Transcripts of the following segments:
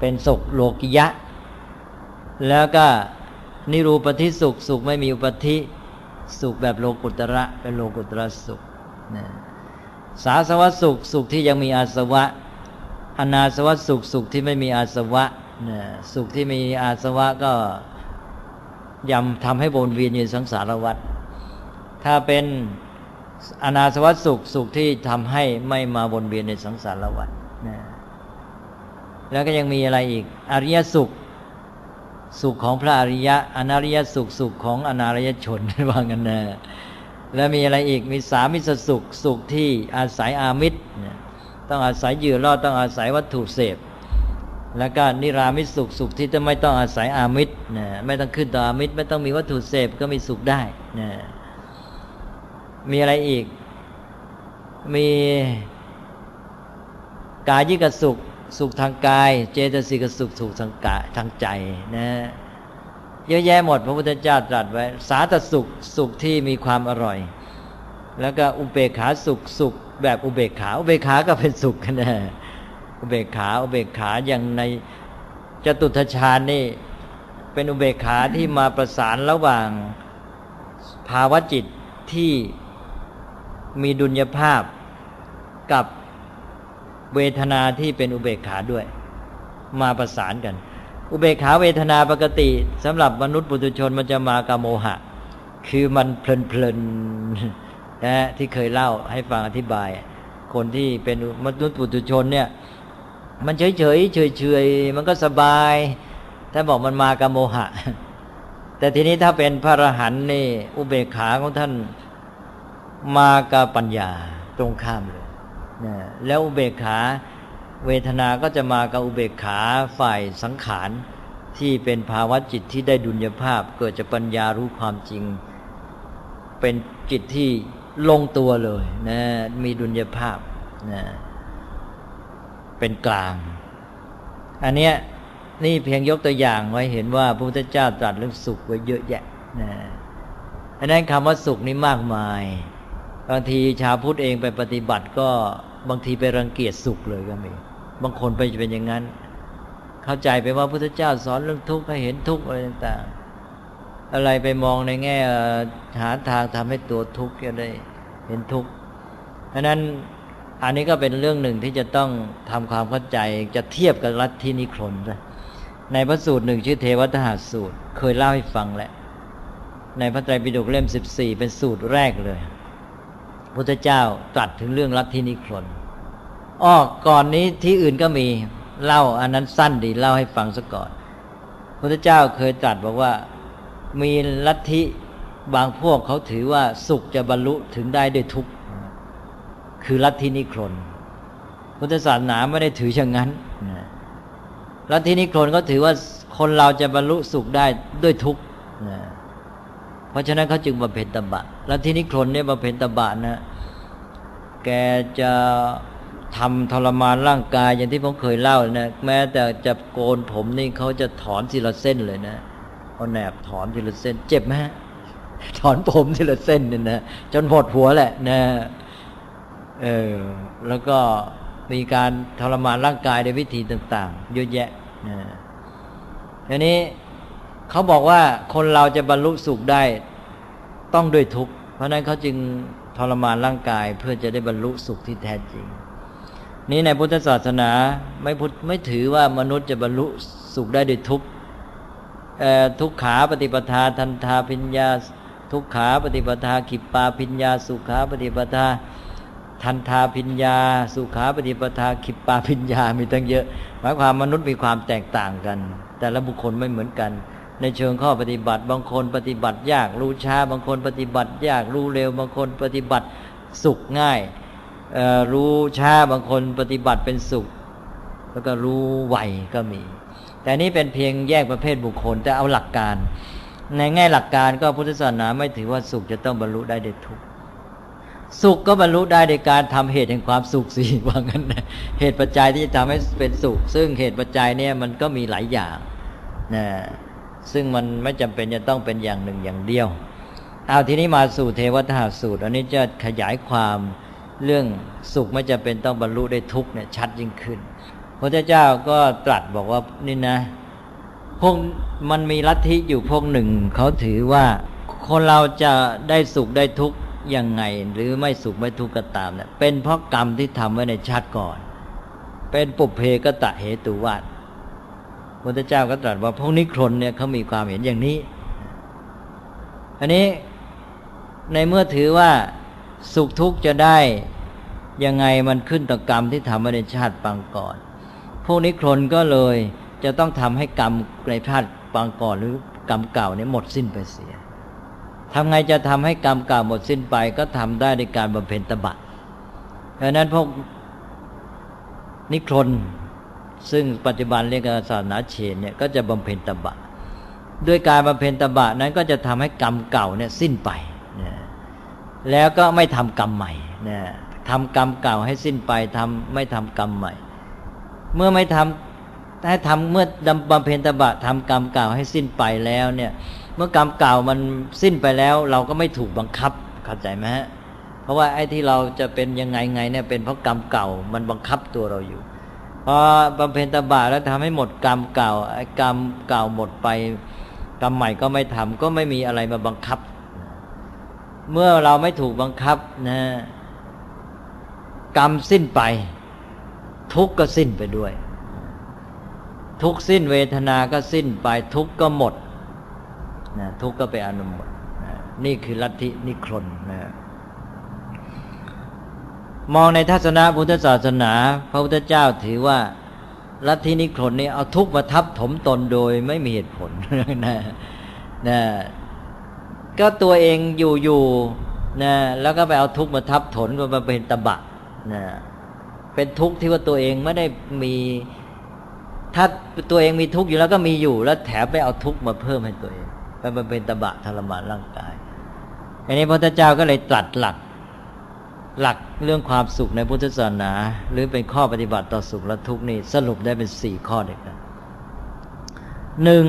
เป็นสุขโลกิยะ แล้วก็นิรูปธิสุขสุขไม่มีอุปธิสุขแบบโลกุตระเป็นโลกุตระสุขสาสวะสุขสุขที่ยังมีอาสวะ อนาสวะสุขสุขที่ไม่มีอาสวะสุขที่มีอาสวะก็ยำทำให้วนเวียนอยู่สังสารวัฏถ้าเป็นอนาสวัสสุขสุขที่ทำให้ไม่มาวนเวียนในสังสารวัฏนะ แล้วก็ยังมีอะไรอีก อริยสุข สุขของพระอริยะ อนาริยสุขสุขของอนาริยชนว่างันนะแล้วมีอะไรอีกมีสามิสสุขสุขที่อาศัยอามิตรต้องอาศัยยือรอดต้องอาศัยวัตถุเสพ แล้วก็นิรามิสุขสุขที่จะไม่ต้องอาศัยอามิตรนะไม่ต้องขึ้นต่ออามิตรไม่ต้องมีวัตถุเสพก็มีสุขได้นะมีอะไรอีก มีกายยิกสุข สุขทางกาย เจตสิกสุขสุขทางกายทางใจนะเยอะแยะหมดพระพุทธเจ้าตรัสไว้ สาตสุขสุขที่มีความอร่อย แล้วก็อุเบกขาสุขสุขแบบอุเบกขา อุเบกขาก็เป็นสุขนะอุเบกขาอุเบกขาอย่างในจตุทชาญนี่ เป็นอุเบกขาที่มาประสานระหว่างภาวะจิตที่มีดุลยภาพกับ เวทนาที่เป็นอุเบกขาด้วย มาประสานกัน อุเบกขาเวทนาปกติสำหรับมนุษย์ปุถุชนมันจะมากาโมหะ คือมันเพลินๆนะที่เคยเล่าให้ฟังอธิบาย คนที่เป็นมนุษย์ปุถุชนเนี่ย มันเฉยเฉยเฉยเฉยมันก็สบายถ้าบอกมันมากาโมหะ แต่ทีนี้ถ้าเป็นพระอรหันต์นี่ อุเบกขาของท่านมากับปัญญาตรงข้ามเลย แล้วอุเบกขาเวทนาก็จะมากับอุเบกขาฝ่ายสังขารที่เป็นภาวะจิตที่ได้ดุลยภาพ เกิดจากปัญญารู้ความจริง เป็นจิตที่ลงตัวเลยนะมีดุลยภาพนะเป็นกลาง อันเนี้ยนี่เพียงยกตัวอย่างไว้เห็นว่าพระพุทธเจ้าตรัสเรื่องสุขไว้เยอะแยะนะอันนั้นคำว่าสุขนี่มากมายบางทีชาวพุทธเองไปปฏิบัติก็ บางทีไปรังเกียจสุขเลยก็มีบางคนไปเป็นอย่างนั้น เข้าใจไปว่าพุทธเจ้าสอนเรื่องทุกข์ให้เห็นทุกข์อะไรต่างๆ อะไรไปมองในแง่หาทางทำให้ตัวทุกข์จะได้เห็นทุกข์เพราะนั้นอันนี้ก็เป็นเรื่องหนึ่งที่จะต้องทำความเข้าใจจะเทียบกับลัทธินิครนะในพระสูตรหนึ่งชื่อเทวทหาสูตร เคยเล่าให้ฟังแหละ ในพระไตรปิฎกเล่มสิบสี่เป็นสูตรแรกเลย พุทธเจ้าตรัสถึงเรื่องลัทธินิครนอ้อก่อนนี้ที่อื่นก็มีเล่าอันนั้นสั้นดีเล่าให้ฟังซะก่อนพุทธเจ้าเคยตรัสบอกว่ามีลัทธิบางพวกเขาถือว่าสุขจะบรรลุถึงได้ด้วยทุกข์คือลัทธินิครนพุทธศาสนาไม่ได้ถือเช่นนั้นลัทธินิครนก็ถือว่าคนเราจะบรรลุสุขได้ด้วยทุกข์ เพราะฉะนั้นเขาจึงมาเพ็ญตบะ แล้วที่นิครนเนี่ยมาเพ็ญตบะนะ แกจะทำทรมานร่างกายอย่างที่ผมเคยเล่านะแม้แต่จะโกนผมนี่เขาจะถอนทีละเส้นเลยนะเอาแหนบถอนทีละเส้น เจ็บไหมถอนผมทีละเส้นเนี่ยนะจนหมดหัวแหละนะเออแล้วก็มีการทรมานร่างกายในวิธีต่าง ๆ เยอะแยะนะทีนี้ เขาบอกว่าคนเราจะบรรลุสุขได้ต้องด้วยทุกข์ เพราะนั้นเขาจึงทรมานร่างกายเพื่อจะได้บรรลุสุขที่แท้จริง นี้ในพุทธศาสนาไม่พุทธไม่ถือว่ามนุษย์จะบรรลุสุขได้ด้วยทุกข์ทุกขาปฏิปทาทันทาพิญญาทุกขาปฏิปทาขิปปาพิญญา สุขาปฏิปทาทันทาพิญญา สุขาปฏิปทาขิปปาพิญญามีตั้งเยอะ หมายความมนุษย์มีความแตกต่างกัน แต่ละบุคคลไม่เหมือนกัน ในเชิงข้อปฏิบัติ บางคนปฏิบัติยากรู้ช้า บางคนปฏิบัติยากรู้เร็ว บางคนปฏิบัติสุขง่ายรู้ช้าบางคนปฏิบัติเป็นสุข แล้วก็รู้ไวก็มี แต่นี้เป็นเพียงแยกประเภทบุคคลแต่เอาหลักการ ในแง่หลักการก็พุทธศาสนาไม่ถือว่าสุขจะต้องบรรลุได้เด็ดทุกสุขก็บรรลุได้ในการทำเหตุแห่งความสุขสิว่างั้นเหตุปัจจัยที่จะทำให้เป็นสุข ซึ่งเหตุปัจจัยเนี่ยมันก็มีหลายอย่างนะ ซึ่งมันไม่จำเป็นจะต้องเป็นอย่างหนึ่งอย่างเดียว เอาทีนี้มาสู่เทวทหสูตร อันนี้จะขยายความเรื่องสุขไม่จำเป็นต้องบรรลุได้ทุกเนี่ยชัดยิ่งขึ้น พระเจ้าก็ตรัสบอกว่านี่นะพวกมันมีลัทธิอยู่พวกหนึ่งเขาถือว่าคนเราจะได้สุขได้ทุกข์ยังไง หรือไม่สุขไม่ทุกข์ก็ตามเนี่ยเป็นเพราะกรรมที่ทำไว้ในชาติก่อน เป็นปุเพกตะเหตุวัต พระเจ้าก็ตรัสว่าพวกนิครนเนี่ยเขามีความเห็นอย่างนี้ อันนี้ในเมื่อถือว่าสุขทุกข์จะได้ยังไงมันขึ้นต่อกรรมที่ทำไว้ในชาติปางก่อน พวกนิครนก็เลยจะต้องทำให้กรรมในชาติปางก่อนหรือกรรมเก่าเนี้หมดสิ้นไปเสียทำไงจะทำให้กรรมเก่าหมดสิ้นไปก็ทำได้ในการบำเพ็ญตบะเพราะนั้นพวกนิครน ซึ่งปัจจุบันเรียกศาสนาเชนเนี่ยก็จะบำเพ็ญตบะ ด้วยการบำเพ็ญตบะนั้นก็จะทำให้กรรมเก่าเนี่ยสิ้นไปนะแล้วก็ไม่ทำกรรมใหม่นะทำกรรมเก่าให้สิ้นไปทำไม่ทำกรรมใหม่ เมื่อไม่ทำให้ทำเมื่อดำบำเพ็ญตบะทำกรรมเก่าให้สิ้นไปแล้วเนี่ยเมื่อกรรมเก่ามันสิ้นไปแล้ว เราก็ไม่ถูกบังคับเข้าใจไหมฮะเพราะว่าไอ้ที่เราจะเป็นยังไงไงเนี่ยเป็นเพราะกรรมเก่ามันบังคับตัวเราอยู่ พอบำเพ็ญตบะแล้วทำให้หมดกรรมเก่าไอ้กรรมเก่าหมดไป กรรมใหม่ก็ไม่ทำก็ไม่มีอะไรมาบังคับ เมื่อเราไม่ถูกบังคับนะกรรมสิ้นไป ทุกข์ก็สิ้นไปด้วย ทุกสิ้นเวทนาก็สิ้นไป ทุกข์ก็หมดนะทุกข์ก็ไปอนุหมดนะนี่คือลัทธินิครนนะ มองในทัศนะพุทธศาสนา พระพุทธเจ้าถือว่าลัทธินิครนนี่เอาทุกข์มาทับถมตนโดยไม่มีเหตุผลนะนะก็ตัวเองอยู่อยู่นะแล้วก็ไปเอาทุกข์มาทับถนก็มาเป็นตบะนะเป็นทุกข์ที่ว่าตัวเองไม่ได้มีถ้าตัวเองมีทุกข์อยู่แล้วก็มีอยู่ แล้วแถมไปเอาทุกข์มาเพิ่มให้ตัวเองไปมันเป็นตบะทรมานร่างกาย อันนี้พระพุทธเจ้าก็เลยตรัสหลัก หลักเรื่องความสุขในพุทธศาสนา หรือเป็นข้อปฏิบัติต่อสุขและทุกข์นี่สรุปได้เป็นสี่ข้อเด็กกันหนึ่ง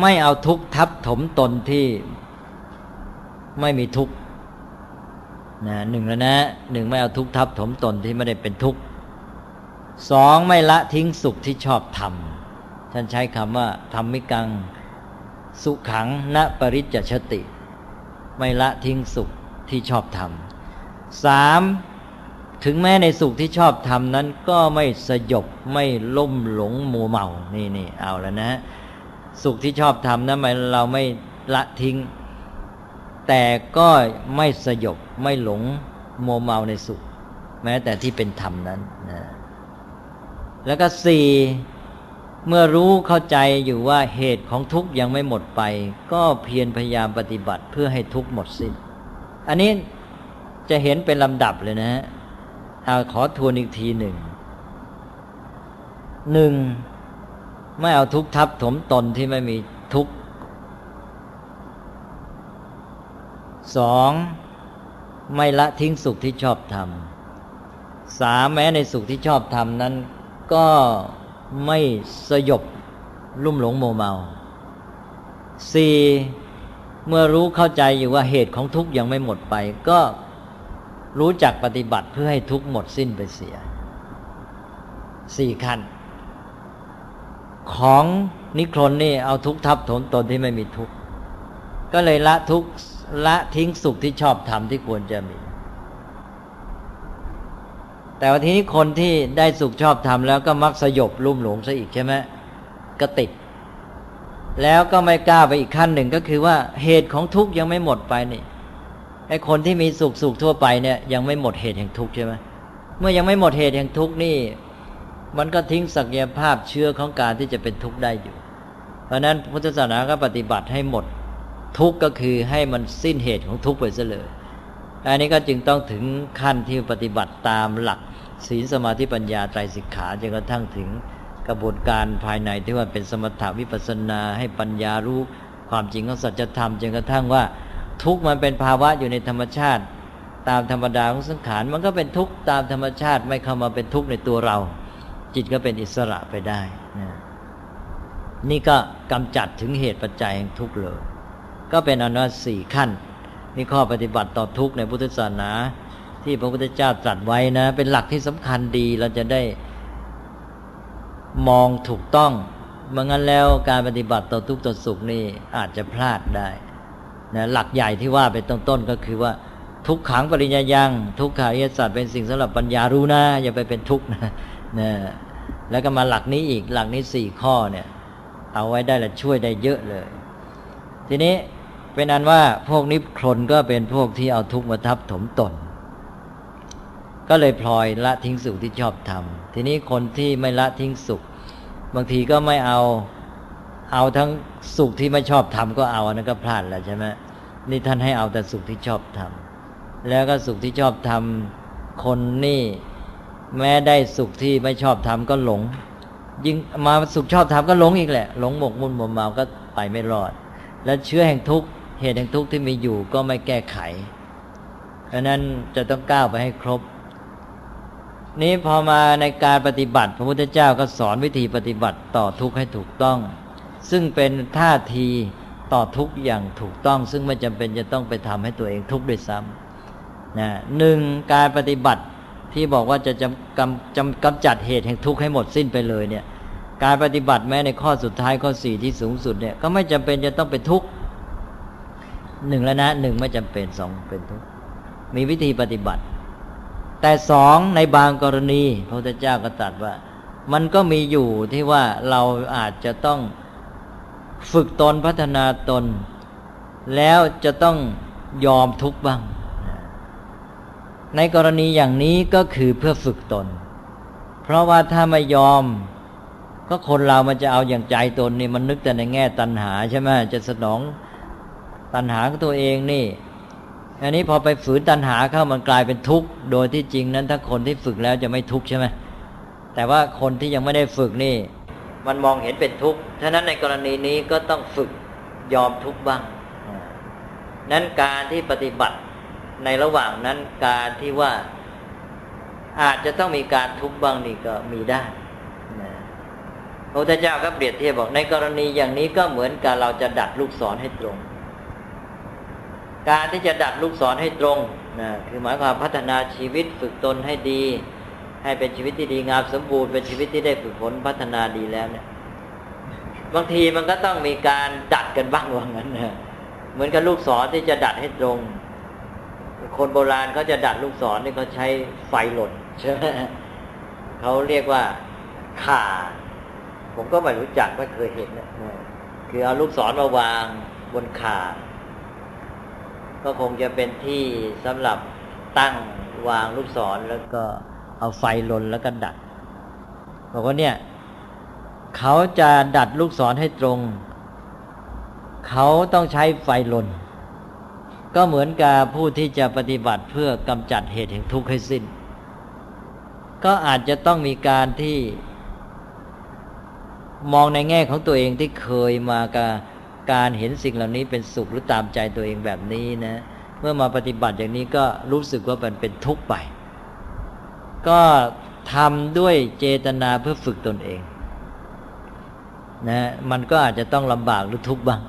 ไม่เอาทุกข์ทับถมตนที่ไม่มีทุกข์นะหนึ่งแล้วนะหนึ่งไม่เอาทุกข์ทับถมตนที่ไม่ได้เป็นทุกข์สองไม่ละทิ้งสุขที่ชอบทำท่านใช้คำว่าธรรมิกังสุขังณปริจจชติ ไม่ละทิ้งสุขที่ชอบทำ สามถึงแม้ในสุขที่ชอบทำนั้น ก็ไม่สยบไม่ล่มหลงมัวเมานี่นี่เอาแล้วนะ สุขที่ชอบทำนั้นเราไม่ละทิ้ง แต่ก็ไม่สยบไม่หลงมัวเมาในสุข แม้แต่ที่เป็นธรรมนั้นนะแล้วก็สี่เมื่อรู้เข้าใจอยู่ว่าเหตุของทุกข์ยังไม่หมดไป ก็เพียรพยายามปฏิบัติเพื่อให้ทุกข์หมดสิ้น อันนี้ จะเห็นเป็นลำดับเลยนะฮะเอาขอทวนอีกทีหนึ่งหนึ่งไม่เอาทุกข์ทับถมตนที่ไม่มีทุกข์สองไม่ละทิ้งสุขที่ชอบทำสามแม้ในสุขที่ชอบทำนั้น ก็ไม่สยบลุ่มหลงโมเมาสี่เมื่อรู้เข้าใจอยู่ว่าเหตุของทุกข์ยังไม่หมดไป ก็ รู้จักปฏิบัติเพื่อให้ทุกหมดสิ้นไปเสียสี่ขั้น ของนิครนนี่เอาทุกทับถมตนที่ไม่มีทุกก็เลยละทุกละทิ้งสุขที่ชอบทำที่ควรจะมี แต่ว่าทีนี้คนที่ได้สุขชอบทำแล้วก็มักสยบลุ่มหลงซะอีกใช่ไหมก็ติด แล้วก็ไม่กล้าไปอีกขั้นหนึ่งก็คือว่าเหตุของทุกข์ยังไม่หมดไปนี่ ไอ้คนที่มีสุขสุขทั่วไปเนี่ยยังไม่หมดเหตุแห่งทุกข์ใช่ไหมเมื่อยังไม่หมดเหตุแห่งทุกข์นี่ มันก็ทิ้งศักยภาพเชื้อของการที่จะเป็นทุกข์ได้อยู่ เพราะนั้นพุทธศาสนาก็ปฏิบัติให้หมดทุกข์ก็คือให้มันสิ้นเหตุของทุกข์ไปซะเลยอันนี้ก็จึงต้องถึงขั้นที่ปฏิบัติตามหลักศีลสมาธิปัญญาไตรสิกขาจนกระทั่งถึงกระบวนการภายในที่ว่าเป็นสมถาวิปัสนาให้ปัญญารู้ความจริงของสัจธรรมจนกระทั่งว่า ทุกมันเป็นภาวะอยู่ในธรรมชาติ ตามธรรมดาของสังขารมันก็เป็นทุกข์ตามธรรมชาติไม่เข้ามาเป็นทุกข์ในตัวเรา จิตก็เป็นอิสระไปได้นะนี่ก็กำจัดถึงเหตุปัจจัยแห่งทุกข์เลย ก็เป็นอนุสี่ขั้นนี่ข้อปฏิบัติต่อทุกข์ในพุทธศาสนา ที่พระพุทธเจ้าตรัสไว้นะ เป็นหลักที่สำคัญดีเราจะได้มองถูกต้องเมื่องั้นแล้วการปฏิบัติต่อทุกข์ต่อสุขนี่อาจจะพลาดได้ นะหลักใหญ่ที่ว่าไปต้นๆก็คือว่าทุกขังปริญญายัง ทุกขาริยสัจเป็นสิ่งสำหรับปัญญารู้นะ อย่าไปเป็นทุกข์นะนะแล้วก็มาหลักนี้อีกหลักนี้สี่ข้อเนี่ย เอาไว้ได้และช่วยได้เยอะเลย ทีนี้เป็นอันว่าพวกนิพนก็เป็นพวกที่เอาทุกข์มาทับถมตน ก็เลยพลอยละทิ้งสุขที่ชอบทำทีนี้คนที่ไม่ละทิ้งสุข บางทีก็ไม่เอา เอาทั้งสุขที่ไม่ชอบทำก็เอาอันนั้นก็พลาดแล้วใช่ไหมนี่ท่านให้เอาแต่สุขที่ชอบทำแล้วก็สุขที่ชอบทำคนนี่แม้ได้สุขที่ไม่ชอบทำก็หลง ยิ่งมาสุขชอบทำก็หลงอีกแหละ หลงหมกมุ่นหมมเมาก็ไปไม่รอด และเชื้อแห่งทุกข์เหตุแห่งทุกข์ที่มีอยู่ก็ไม่แก้ไขดังนั้นจะต้องก้าวไปให้ครบ นี้พอมาในการปฏิบัติ พระพุทธเจ้าก็สอนวิธีปฏิบัติต่อทุกข์ให้ถูกต้อง ซึ่งเป็นท่าทีต่อทุกอย่างถูกต้องซึ่งไม่จำเป็นจะต้องไปทำให้ตัวเองทุกข์ด้วยซ้ำนะหนึ่งการปฏิบัติที่บอกว่าจะจำกำจำกำจัดเหตุแห่งทุกข์ให้หมดสิ้นไปเลยเนี่ยการปฏิบัติแม้ในข้อสุดท้ายข้อสี่ที่สูงสุดเนี่ยก็ไม่จำเป็นจะต้องเป็นทุกข์หนึ่งแล้วนะหนึ่งไม่จำเป็นสองเป็นทุกข์มีวิธีปฏิบัติ แต่สองในบางกรณีพระพุทธเจ้าก็ตรัสว่า มันก็มีอยู่ที่ว่าเราอาจจะต้อง ฝึกตนพัฒนาตน แล้วจะต้องยอมทุกข์บ้าง ในกรณีอย่างนี้ก็คือเพื่อฝึกตน เพราะว่าถ้าไม่ยอม ก็คนเรามันจะเอาอย่างใจตนนี่มันนึกแต่ในแง่ตัณหาใช่ไหมจะสนองตัณหาของตัวเองนี่อันนี้พอไปฝืนตัณหาเข้ามันกลายเป็นทุกข์ โดยที่จริงนั้นถ้าคนที่ฝึกแล้วจะไม่ทุกข์ใช่ไหมแต่ว่าคนที่ยังไม่ได้ฝึกนี่ มันมองเห็นเป็นทุกข์ ฉะนั้นในกรณีนี้ก็ต้องฝึกยอมทุกข์บ้าง นั้นการที่ปฏิบัติในระหว่างนั้นการที่ว่าอาจจะต้องมีการทุกข์บ้างนี่ก็มีได้พระพุทธเจ้าก็เปรียบเทียบบอกในกรณีอย่างนี้ก็เหมือนกับเราจะดัดลูกศรให้ตรง การที่จะดัดลูกศรให้ตรงนะคือหมายความพัฒนาชีวิตฝึกตนให้ดี ให้เป็นชีวิตที่ดีงามสมบูรณ์เป็นชีวิตที่ได้ฝึกฝนพัฒนาดีแล้วเนี่ย บางทีมันก็ต้องมีการดัดกันบ้างว่างั้นนะเหมือนกับลูกศรที่จะดัดให้ตรง คนโบราณเขาจะดัดลูกศรนี่เขาใช้ไฟหล่นใช่ไหมเขาเรียกว่าข่า ผมก็ไม่รู้จักไม่เคยเห็นนะคือเอาลูกศรมาวางบนข่า ก็คงจะเป็นที่สำหรับตั้งวางลูกศรแล้วก็ เอาไฟลนแล้วก็ดัดบอกว่าเนี่ย เขาจะดัดลูกศรให้ตรง เขาต้องใช้ไฟลน ก็เหมือนกับผู้ที่จะปฏิบัติเพื่อกำจัดเหตุแห่งทุกข์ให้สิ้น ก็อาจจะต้องมีการที่มองในแง่ของตัวเองที่เคยมากับการเห็นสิ่งเหล่านี้เป็นสุขหรือตามใจตัวเองแบบนี้นะ เมื่อมาปฏิบัติอย่างนี้ก็รู้สึกว่ามันเป็นทุกข์ไป ก็ทำด้วยเจตนาเพื่อฝึกตนเองนะมันก็อาจจะต้องลำบากหรือทุกข์บ้าง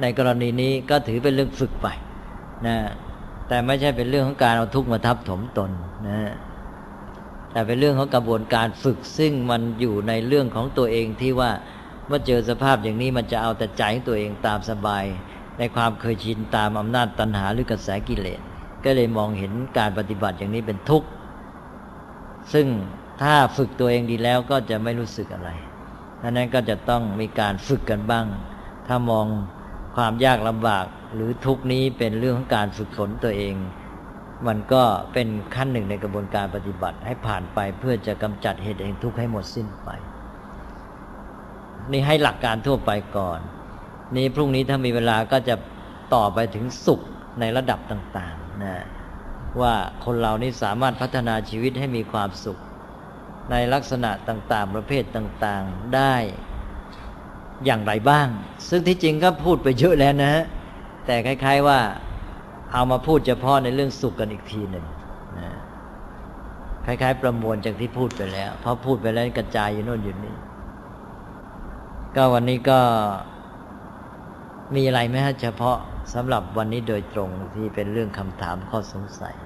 ในกรณีนี้ก็ถือเป็นเรื่องฝึกไปนะแต่ไม่ใช่เป็นเรื่องของการเอาทุกข์มาทับถมตนนะแต่เป็นเรื่องของกระบวนการฝึกซึ่งมันอยู่ในเรื่องของตัวเองที่ว่าเมื่อเจอสภาพอย่างนี้มันจะเอาแต่ใจตัวเองตามสบาย ในความเคยชินตามอำนาจตัณหาหรือกระแสกิเลส ก็เลยมองเห็นการปฏิบัติอย่างนี้เป็นทุกข์ ซึ่งถ้าฝึกตัวเองดีแล้วก็จะไม่รู้สึกอะไรดังนั้นก็จะต้องมีการฝึกกันบ้าง ถ้ามองความยากลำบากหรือทุกนี้เป็นเรื่องของการฝึกฝนตัวเอง มันก็เป็นขั้นหนึ่งในกระบวนการปฏิบัติให้ผ่านไปเพื่อจะกำจัดเหตุแห่งทุกข์ให้หมดสิ้นไป นี่ให้หลักการทั่วไปก่อน นี่พรุ่งนี้ถ้ามีเวลาก็จะต่อไปถึงสุขในระดับต่าง ๆ นะ ว่าคนเรานี่สามารถพัฒนาชีวิตให้มีความสุข ในลักษณะต่างๆ ประเภทต่างๆได้อย่างไรบ้าง ซึ่งที่จริงก็พูดไปเยอะแล้วนะฮะแต่คล้าย ๆว่าเอามาพูดเฉพาะในเรื่องสุขกันอีกทีหนึ่งนะคล้ายๆ ประมวลจากที่พูดไปแล้วพอพูดไปแล้วกระจายอยู่โน่นอยู่นี่ก็วันนี้ก็มีอะไรไหมฮะเฉพาะ สำหรับวันนี้โดยตรงที่เป็นเรื่องคำถามข้อสงสัย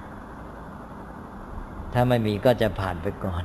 ถ้าไม่มีก็จะผ่านไปก่อน